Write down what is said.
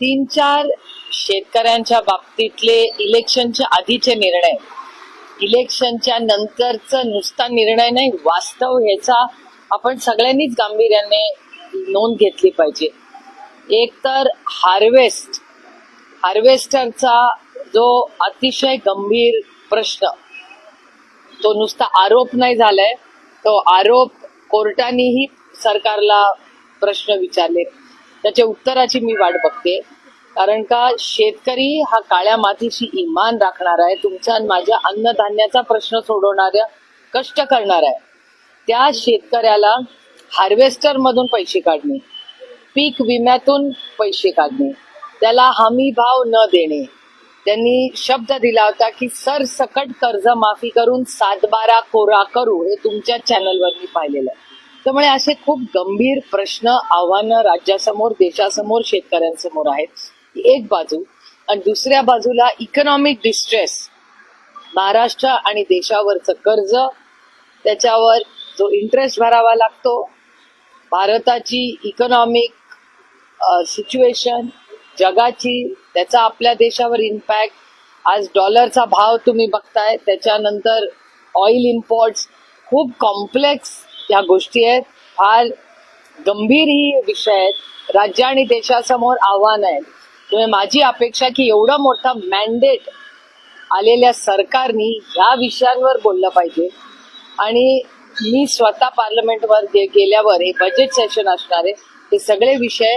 तीन चार शेतकऱ्यांच्या बाबतीतले इलेक्शनच्या आधीचे निर्णय. इलेक्शनच्या नंतरचा नुसता निर्णय नाही वास्तव ह्याचा आपण सगळ्यांनीच गांभीर्याने नोंद घेतली पाहिजे. एक तर हार्वेस्ट. हार्वेस्टरचा जो अतिशय गंभीर प्रश्न तो नुसता आरोप नाही झालाय तो आरोप कोर्टानेही सरकारला प्रश्न विचारले त्याच्या उत्तराची मी वाट बघते. कारण का शेतकरी हा काळ्या मातीशी इमान राखणार आहे तुमच्या माझ्या अन्नधान्याचा प्रश्न सोडवणाऱ्या कष्ट करणार आहे. त्या शेतकऱ्याला हार्वेस्टर मधून पैसे काढणे पीक विम्यातून पैसे काढणे त्याला हमी भाव न देणे. त्यांनी शब्द दिला होता की सरसकट कर्ज माफी करून सातबारा कोरा करू हे तुमच्या चॅनलवर मी पाहिलेलं आहे. त्यामुळे असे खूप गंभीर प्रश्न आव्हानं राज्यासमोर देशासमोर शेतकऱ्यांसमोर आहेत. एक बाजू आणि दुसऱ्या बाजूला इकॉनॉमिक डिस्ट्रेस महाराष्ट्र आणि देशावरचं कर्ज त्याच्यावर जो इंटरेस्ट भरावा लागतो भारताची इकॉनॉमिक सिच्युएशन जगाची त्याचा आपल्या देशावर इम्पॅक्ट आज डॉलरचा भाव तुम्ही बघताय त्याच्यानंतर ऑइल इम्पोर्ट्स खूप कॉम्प्लेक्स या गोष्टी आहेत. फार गंभीर ही विषय आहेत. राज्य आणि देशासमोर आव्हान आहे त्यामुळे माझी अपेक्षा की एवढं मोठं मॅन्डेट आलेल्या सरकारनी ह्या विषयांवर बोललं पाहिजे. आणि मी स्वतः पार्लमेंटवर गेल्यावर हे बजेट सेशन असणार आहे. हे सगळे विषय